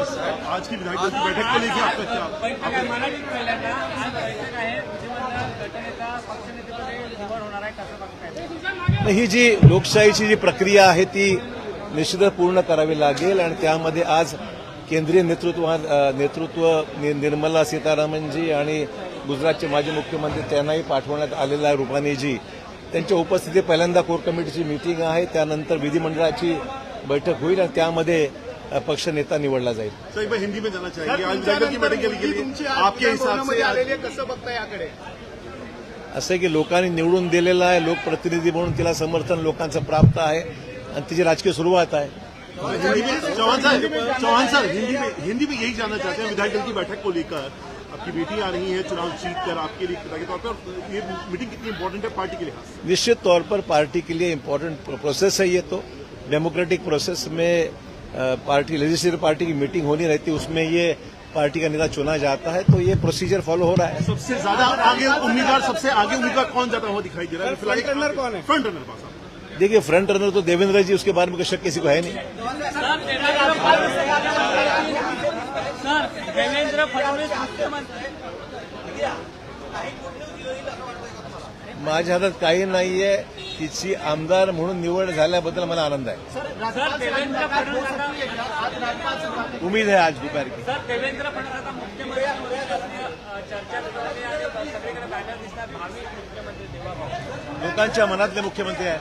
आज की विधायक दल की बैठक को लेकर आपका क्या? बैठक मराठीत पहिल्यांदा आज बैठक आहे. विधिमंडळ गटनेता पक्षनेतेपदी निवड होणार आहे कसं बघताय ही जी लोकशाहीची जी प्रक्रिया आहे ती निश्चितच पूर्ण करावी लागेल. आणि त्यामध्ये आज केंद्रीय नेतृत्व नेतृत्व नि- निर्मला सीतारामनजी आणि गुजरातचे माजी मुख्यमंत्री त्यांनाही पाठवण्यात आलेला आहे रुपानीजी. त्यांच्या उपस्थितीत पहिल्यांदा कोर कमिटीची मिटिंग आहे. त्यानंतर विधिमंडळाची बैठक होईल. आणि त्यामध्ये पक्ष नेता निवडला जाईल. हिंदी में जाना चाहेंगे आज विधायक दल की बैठक के लिए आपके हिसाब से आज- कसं बघता याकडे? असं की लोकांनी निवडून दिलेला आहे लोकप्रतिनिधी म्हणून तिला समर्थन लोकांचं प्राप्त आहे आणि तिची राजकीय सुरुवात आहे. चौहान सर चौहान सर हिंदी में हिंदी में यही जानना चाहते हैं। विधायक दल की बैठक को लेकर आपकी बेटी आ रही है चुनाव जीत कर आपके लिए पिता के तौर पर। ये मीटिंग कितनी इंपॉर्टेंट है पार्टी के लिहाज से निश्चित तौर पर पार्टी के लिए इम्पोर्टेंट प्रोसेस है ये तो। डेमोक्रेटिक प्रोसेस में पार्टी लेजिस्लेटिव पार्टी की मीटिंग होनी रहती है उसमें ये पार्टी का नेता चुना जाता है तो ये प्रोसीजर फॉलो हो रहा है। सबसे ज़्यादा आगे उम्मीदवार सबसे आगे उम्मीदवार कौन ज़्यादा हुआ दिखाई दे रहा है? front runner कौन है? फ्रंट रनर देखिए फ्रंट रनर तो देवेंद्र जी उसके बारे में कोई शक किसी को है नहीं। सर देवेंद्र फडणवीस मुख्यमंत्री माझ्या हातात काही नाहीये। तिची आमदार म्हणून निवड झाल्याबद्दल मला आनंद आहे सर देवेंद्र फडणवीस आता उम्मीद है आज दोपहर की सर देवेंद्र फडणवीस आता मुख्यमंत्री होण्याची अ, चर्चा सुरू आहे मुख्यमंत्री देवा लोकांच्या मनातले मुख्यमंत्री आहेत